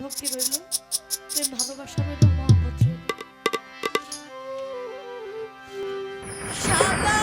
ভক্তি রইল প্রেম ভালোবাসা রইল মহাপত সাদা